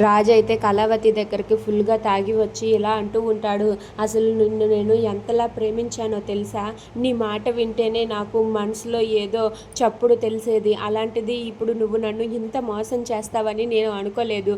రాజు అయితే కళావతి దగ్గరికి ఫుల్గా తాగి వచ్చి ఇలా అంటూ ఉంటాడు. అసలు నిన్ను నేను ఎంతలా ప్రేమించానో తెలుసా? నీ మాట వింటేనే నాకు మనసులో ఏదో చప్పుడు తెలిసేది. అలాంటిది ఇప్పుడు నువ్వు నన్ను ఇంత మోసం చేస్తావని నేను అనుకోలేదు.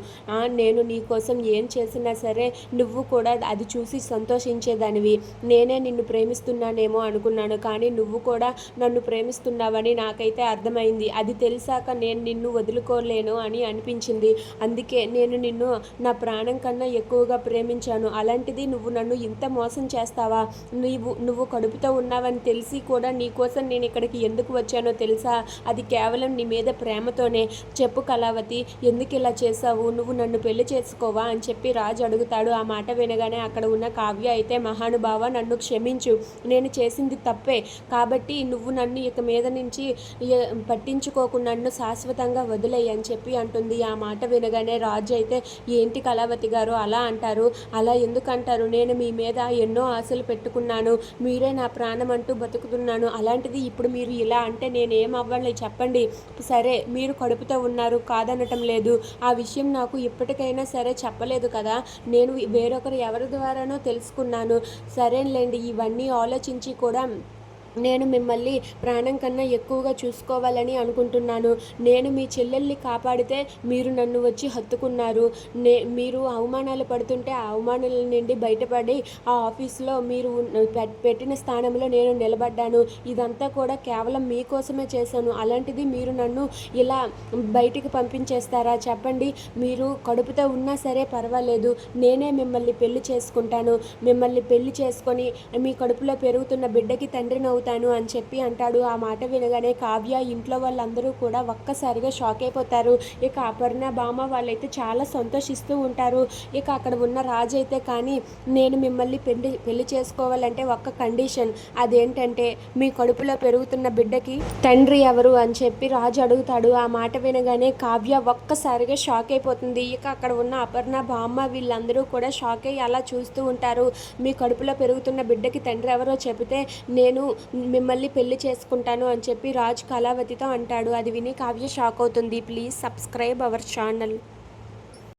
నేను నీ కోసం ఏం చేసినా సరే నువ్వు కూడా అది చూసి సంతోషించేదానివి. నేనే నిన్ను ప్రేమిస్తున్నానేమో అనుకున్నాను. కానీ నువ్వు కూడా నన్ను ప్రేమిస్తున్నావని నాకైతే అర్థమైంది. అది తెలిసాక నేను నిన్ను వదులుకోలేను అని అనిపించింది. అందుకే నేను నేను నిన్ను నా ప్రాణం కన్నా ఎక్కువగా ప్రేమించాను. అలాంటిది నువ్వు నన్ను ఇంత మోసం చేస్తావా? నువ్వు నువ్వు కడుపుతో ఉన్నావని తెలిసి కూడా నీ కోసం నేను ఇక్కడికి ఎందుకు వచ్చానో తెలుసా? అది కేవలం నీ మీద ప్రేమతోనే. చెప్పు కళావతి ఎందుకు ఇలా చేసావు నువ్వు నన్ను పెళ్ళి చేసుకోవా? అని చెప్పి రాజు అడుగుతాడు. ఆ మాట వినగానే అక్కడ ఉన్న కావ్య అయితే మహానుభావ నన్ను క్షమించు. నేను చేసింది తప్పే. కాబట్టి నువ్వు నన్ను ఇక మీద నుంచి పట్టించుకోకు. నన్ను శాశ్వతంగా వదిలేయి అని చెప్పి అంటుంది. ఆ మాట వినగానే రాజు అయితే ఏంటి కళావతి గారు అలా అంటారు? అలా ఎందుకు అంటారు నేను మీ మీద ఎన్నో ఆశలు పెట్టుకున్నాను. మీరే నా ప్రాణం అంటూ బతుకుతున్నాను. అలాంటిది ఇప్పుడు మీరు ఇలా అంటే నేను ఏం అవ్వాలి చెప్పండి. సరే మీరు కడుపుతో ఉన్నారు. కాదనటం లేదు. ఆ విషయం నాకు ఇప్పటికైనా సరే చెప్పలేదు కదా. నేను వేరొకరు ఎవరి ద్వారానో తెలుసుకున్నాను. సరేలేండి ఇవన్నీ ఆలోచించి కూడా నేను మిమ్మల్ని ప్రాణం కన్నా ఎక్కువగా చూసుకోవాలని అనుకుంటున్నాను. నేను మీ చెల్లెల్ని కాపాడితే మీరు నన్ను వచ్చి హత్తుకున్నారు. నే మీరు అవమానాలు పడుతుంటే ఆ అవమానాల నుండి బయటపడి ఆ ఆఫీస్లో మీరు పెట్టిన స్థానంలో నేను నిలబడ్డాను. ఇదంతా కూడా కేవలం మీకోసమే చేశాను. అలాంటిది మీరు నన్ను ఇలా బయటికి పంపించేస్తారా? చెప్పండి. మీరు కడుపుతో ఉన్నా సరే పర్వాలేదు. నేనే మిమ్మల్ని పెళ్ళి చేసుకుంటాను. మిమ్మల్ని పెళ్ళి చేసుకొని మీ కడుపులో పెరుగుతున్న బిడ్డకి తండ్రిని అవుతాను అని చెప్పి అంటాడు. ఆ మాట వినగానే కావ్య ఇంట్లో వాళ్ళందరూ కూడా ఒక్కసారిగా షాక్ అయిపోతారు. ఇక అపర్ణ భామ వాళ్ళైతే చాలా సంతోషిస్తూ ఉంటారు. ఇక అక్కడ ఉన్న రాజు అయితే కానీ నేను మిమ్మల్ని పెళ్ళి పెళ్ళి చేసుకోవాలంటే ఒక్క కండిషన్. అదేంటంటే మీ కడుపులో పెరుగుతున్న బిడ్డకి తండ్రి ఎవరు? అని చెప్పి రాజు అడుగుతాడు. ఆ మాట వినగానే కావ్య ఒక్కసారిగా షాక్ అయిపోతుంది. ఇక అక్కడ ఉన్న అపర్ణ బామ్మ వీళ్ళందరూ కూడా షాక్ అయ్యి అలా చూస్తూ ఉంటారు. మీ కడుపులో పెరుగుతున్న బిడ్డకి తండ్రి ఎవరో చెబితే నేను మిమ్మల్ని పెళ్ళి చేసుకుంటాను అని చెప్పి రాజ్ కళావతితో అంటాడు. అది విని కావ్య షాక్ అవుతుంది. Please subscribe our channel.